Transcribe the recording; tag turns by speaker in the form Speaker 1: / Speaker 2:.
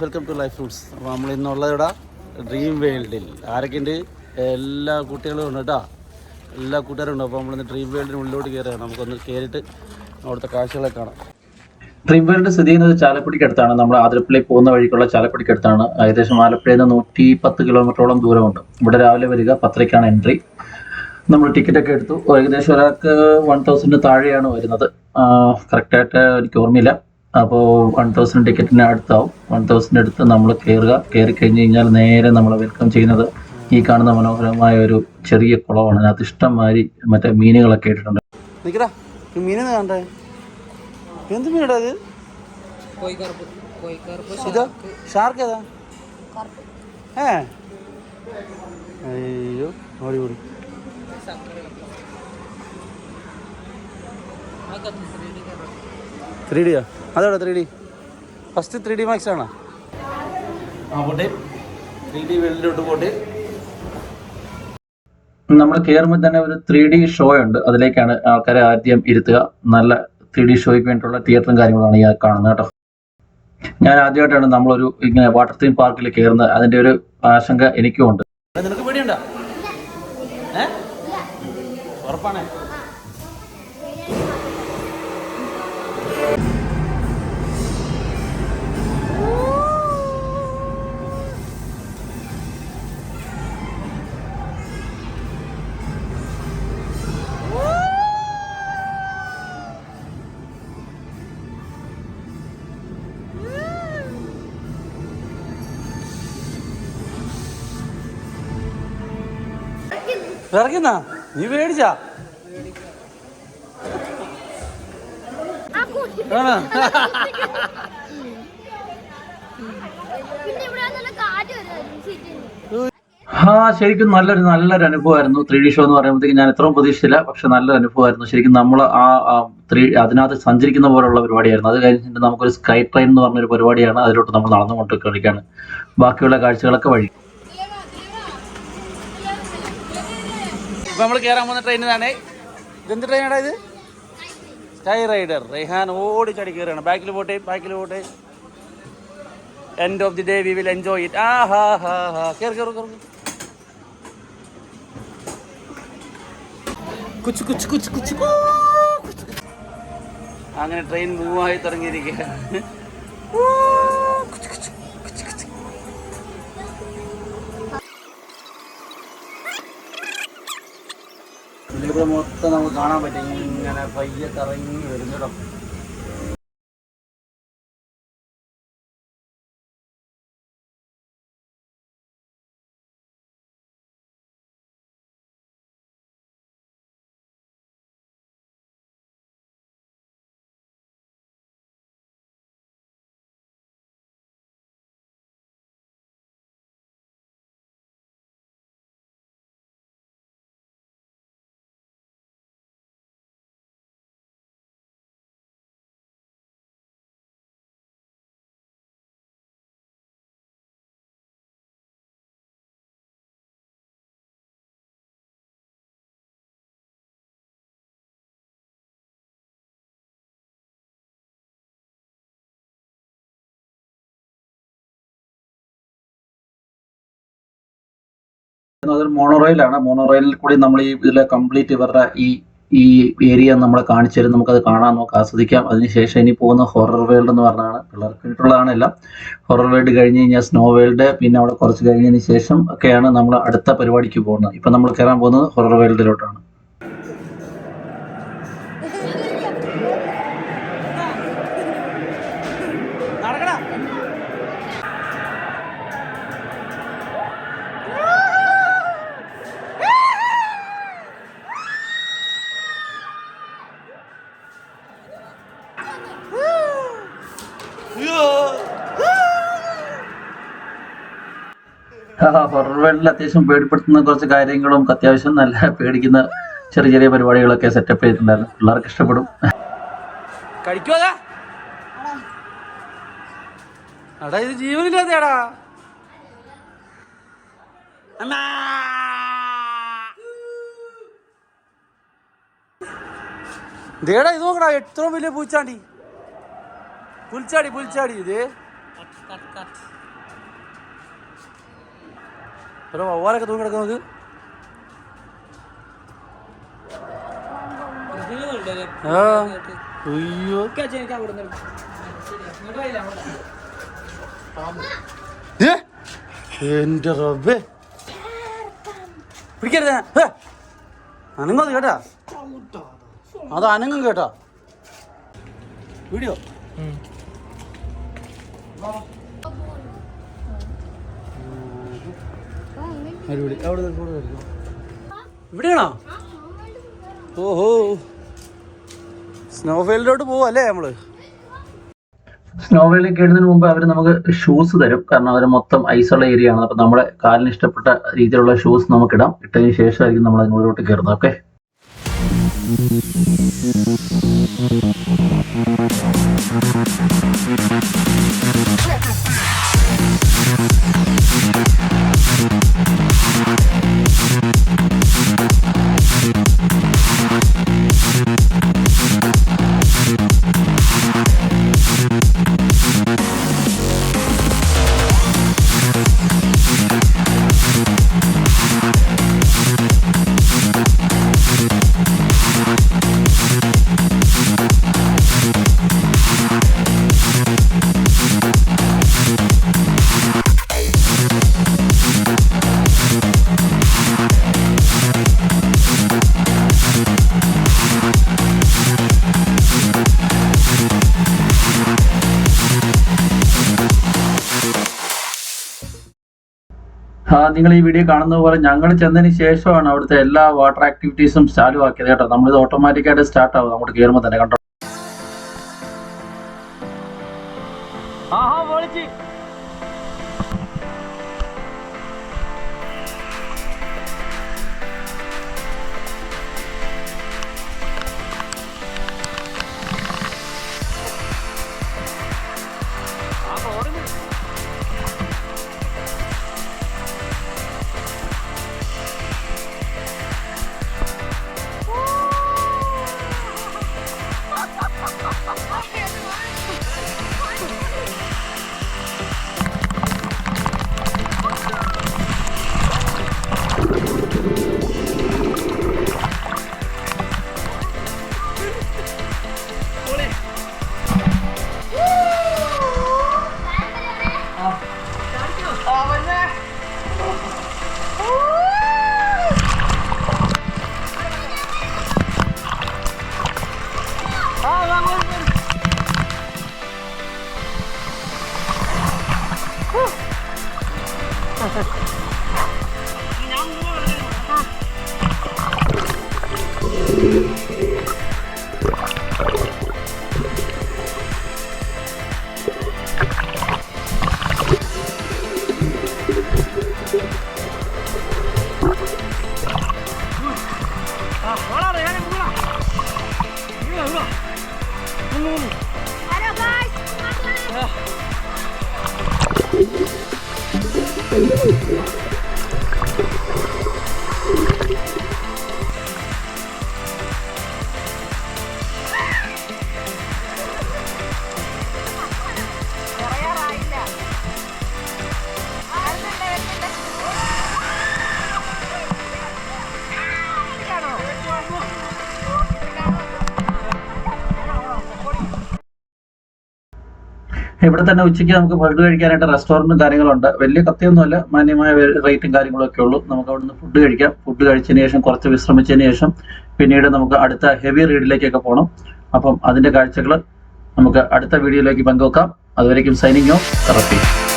Speaker 1: Welcome to life fruits. അപ്പോൾ നമ്മൾ ഇന്നുള്ളത് ഇവിടെ ഡ്രീം വേൾഡിൽ ആരൊക്കെയുണ്ട്? എല്ലാ കുട്ടികളും ഉണ്ട് കേട്ടോ. എല്ലാ കൂട്ടുകാരും ഉണ്ട്. അപ്പോൾ നമ്മളിന്ന് ഡ്രീം വേൾഡിന് ഉള്ളിലോട്ട് കയറുകയാണ് നമുക്കൊന്ന് കയറിയിട്ട് അവിടുത്തെ കാഴ്ചകളെ കാണാം.
Speaker 2: ഡ്രീം വേൾഡ് സ്ഥിതി ചെയ്യുന്നത് ചാലക്കുടിക്ക് അടുത്താണ്. നമ്മൾ ആതിരപ്പള്ളി പോകുന്ന വഴിക്കുള്ള ചാലക്കുടിക്ക് അടുത്താണ്. ഏകദേശം ആലപ്പുഴയിൽ നിന്ന് നൂറ്റി പത്ത് കിലോമീറ്ററോളം ദൂരമുണ്ട്. ഇവിടെ രാവിലെ വരിക പത്തരയ്ക്കാണ് എൻട്രി. നമ്മൾ ടിക്കറ്റ് ഒക്കെ എടുത്തു. ഏകദേശം ഒരാൾക്ക് വൺ തൗസൻഡ് താഴെയാണ് വരുന്നത്. കറക്റ്റായിട്ട് എനിക്ക് ഓർമ്മയില്ല. അപ്പോൾ വൺ തൗസൻഡ് ടിക്കറ്റിന് അടുത്താവും. വൺ തൗസൻഡ് എടുത്ത് നമ്മൾ കയറുക കയറി കഴിഞ്ഞ് കഴിഞ്ഞാൽ നേരെ നമ്മളെ വെൽക്കം ചെയ്യുന്നത് ഈ കാണുന്ന മനോഹരമായ ഒരു ചെറിയ കുളമാണ്. അതിനകത്ത് ഇഷ്ടം മാതിരി മറ്റേ മീനുകളൊക്കെ ഇട്ടിട്ടുണ്ട്.
Speaker 1: നിൽക്കടാ ഈ മീനെന്ന് കണ്ടേ എന്ത് മീനടാ ഇത്?
Speaker 3: കോഴിക്കറുപ്പ് കോഴിക്കറുപ്പ്
Speaker 1: ഇതോ ഷാർക്ക് ഏതാ? ഏ? അയ്യോ ത്രീ ഡിയാ അതെവിടെ three D first three D max ആണോ? ആ പോട്ടെ. ത്രീ ഡി വേൾഡിലോട്ട് പോട്ടെ.
Speaker 2: നമ്മൾ കയറുമ്പോൾ തന്നെ ഒരു ത്രീ ഡി ഷോ ഉണ്ട്. അതിലേക്കാണ് ആൾക്കാരെ ആദ്യം ഇരുത്തുക. നല്ല ത്രീ ഡി ഷോയ്ക്ക് വേണ്ടിയിട്ടുള്ള തിയേറ്ററും കാര്യങ്ങളാണ് ഈ കാണുന്നത് കേട്ടോ. ഞാൻ ആദ്യമായിട്ടാണ് നമ്മളൊരു ഇങ്ങനെ വാട്ടർ തീം പാർക്കിൽ കയറുന്നത് അതിന്റെ ഒരു ആശങ്ക എനിക്കും ഉണ്ട്.
Speaker 1: നിനക്ക് പേടിയുണ്ടോ? ഏ? ഉറപ്പാണേ. ഇറങ്ങുന്ന നീ പേടിച്ചാ?
Speaker 2: ആ ശരിക്കും നല്ലൊരു നല്ലൊരു അനുഭവമായിരുന്നു ത്രീ ഡി ഷോ എന്ന് പറയുമ്പോഴത്തേക്ക്. ഞാൻ എത്രയും പ്രതീക്ഷിച്ചില്ല പക്ഷെ നല്ലൊരു അനുഭവമായിരുന്നു. ശരിക്കും നമ്മൾ ആ ത്രീ അതിനകത്ത് സഞ്ചരിക്കുന്ന പോലുള്ള പരിപാടിയായിരുന്നു. അത് കഴിഞ്ഞിട്ട് നമുക്കൊരു സ്കൈ ട്രെയിൻ എന്ന് പറഞ്ഞൊരു പരിപാടിയാണ് അതിലോട്ട് നമ്മൾ നടന്നുകൊണ്ട് കളിക്കാണ് ബാക്കിയുള്ള കാഴ്ചകളൊക്കെ വഴി.
Speaker 1: ഇപ്പൊ നമ്മൾ കയറാൻ പോകുന്ന ട്രെയിൻ ഇതാണ്. ഇതെന്ത് ട്രെയിനാണ് ഇത്? സ്കൈ റൈഡർ റെഹാൻ ചടി കയറുകയാണ് ബാക്കിൽ പോട്ടെ ബാക്കിൽ പോട്ടെ. End of the day we will enjoy it ആ ഹാ ഹാ ഹാ. കയറി കയറി കയറി. അങ്ങനെ ട്രെയിൻ മൂവായി ആയി ഇവിടെ മൊത്തം നമുക്ക് കാണാൻ പറ്റും. ഇങ്ങനെ പയ്യെ കറങ്ങി വരുന്നിടം
Speaker 2: അതൊരു മോണോറെയിലാണ് മോണോറയിലിൽ കൂടി നമ്മൾ ഈ ഇതിലെ കംപ്ലീറ്റ് ഇവരുടെ ഈ ഈ ഏരിയ നമ്മൾ കാണിച്ചു തരും. നമുക്കത് കാണാൻ നമുക്ക് ആസ്വദിക്കാം. അതിനുശേഷം ഇനി പോകുന്ന ഹൊറർ വേൾഡ് എന്ന് പറഞ്ഞാണ് പിള്ളേർക്ക് വേണ്ടിയിട്ടുള്ളതാണ് എല്ലാം. ഹൊറർ വേൾഡ് കഴിഞ്ഞ് കഴിഞ്ഞാൽ സ്നോ വേൾഡ് പിന്നെ അവിടെ കുറച്ച് കഴിഞ്ഞതിന് ശേഷം ഒക്കെയാണ് നമ്മൾ അടുത്ത പരിപാടിക്ക് പോകുന്നത്. ഇപ്പം നമ്മൾ കയറാൻ പോകുന്നത് ഹൊറർ വേൾഡിലോട്ടാണ് ഹൊറർ വേൾഡിൽ അത്യാവശ്യം പേടിപ്പെടുത്തുന്ന കുറച്ച് കാര്യങ്ങളും അത്യാവശ്യം നല്ല പേടിക്കുന്ന ചെറിയ ചെറിയ പരിപാടികളൊക്കെ സെറ്റപ്പ് ചെയ്തിട്ടുണ്ടായിരുന്നു. പിള്ളേർക്ക് ഇഷ്ടപ്പെടും.
Speaker 1: ഇത് ദേടാ ഇത് നോക്കടാ എത്ര വലിയ പൂച്ചാണ്ടി. പുൽച്ചാടി പുൽച്ചാടി ഇത്.
Speaker 3: കട്ട് കട്ട് കട്ട്
Speaker 1: ഒരു വവ്വാലൊക്കെ തൂങ്ങി കിടക്കും നമുക്ക്.
Speaker 3: ഇതിലുണ്ടല്ലേ
Speaker 1: ആ അയ്യോ.
Speaker 3: ഒക്കെ അച്ഛൻ എനിക്ക് അവിടെ നിന്ന് ഇങ്ങോട്ട് വരില്ല അങ്ങോട്ട്
Speaker 1: ഏ എന്റെ റബ്ബേ. പിടിക്കരുത്. അനങ്ങത് കേട്ടാ? അത് അനങ്ങും കേട്ടാ. വീഡിയോ. അടിപൊളി. അവിടെ ഇവിടെയാണോ? ഓഹോ. സ്നോഫീൽഡിലോട്ട് അല്ലേ നമ്മൾ?
Speaker 2: സ്നോവേളിലേക്ക് കയറുന്നതിന് മുമ്പ് അവർ നമുക്ക് ഷൂസ് തരും. കാരണം അവർ മൊത്തം ഐസുള്ള ഏരിയ ആണ്. അപ്പൊ നമ്മുടെ കാലിന് ഇഷ്ടപ്പെട്ട രീതിയിലുള്ള ഷൂസ് നമുക്ക് ഇടാം ഇട്ടതിന് ശേഷമായിരിക്കും നമ്മൾ അതിനുള്ളിലോട്ട് കയറുന്നത്. ഓക്കെ നിങ്ങൾ ഈ വീഡിയോ കാണുന്ന പോലെ ഞങ്ങൾ ചെന്നതിന് ശേഷമാണ് അവിടുത്തെ എല്ലാ വാട്ടർ ആക്ടിവിറ്റീസും ചാലു ആക്കിയത് കേട്ടോ. നമ്മളിത് ഓട്ടോമാറ്റിക്കായിട്ട് സ്റ്റാർട്ട് ആവും. നമ്മുടെ കയറുമ്പോൾ തന്നെ കണ്ടോ?
Speaker 4: やった!
Speaker 2: ഇവിടെ തന്നെ ഉച്ചയ്ക്ക് നമുക്ക് ഫുഡ് കഴിക്കാനായിട്ട് റെസ്റ്റോറന്റും കാര്യങ്ങളുണ്ട്. വലിയ കത്തിയൊന്നുമല്ല മാന്യമായ റേറ്റും കാര്യങ്ങളൊക്കെ ഉള്ളൂ. നമുക്ക് അവിടുന്ന് ഫുഡ് കഴിക്കാം. ഫുഡ് കഴിച്ചതിന് ശേഷം കുറച്ച് വിശ്രമിച്ചതിന് ശേഷം പിന്നീട് നമുക്ക് അടുത്ത ഹെവി റീഡിലേക്കൊക്കെ പോകണം അപ്പം അതിന്റെ കാഴ്ചകൾ നമുക്ക് അടുത്ത വീഡിയോയിലേക്ക് പങ്കുവെക്കാം. അതുവരേക്കും സൈനിങ് ഓഫ്. റഫീഖ്.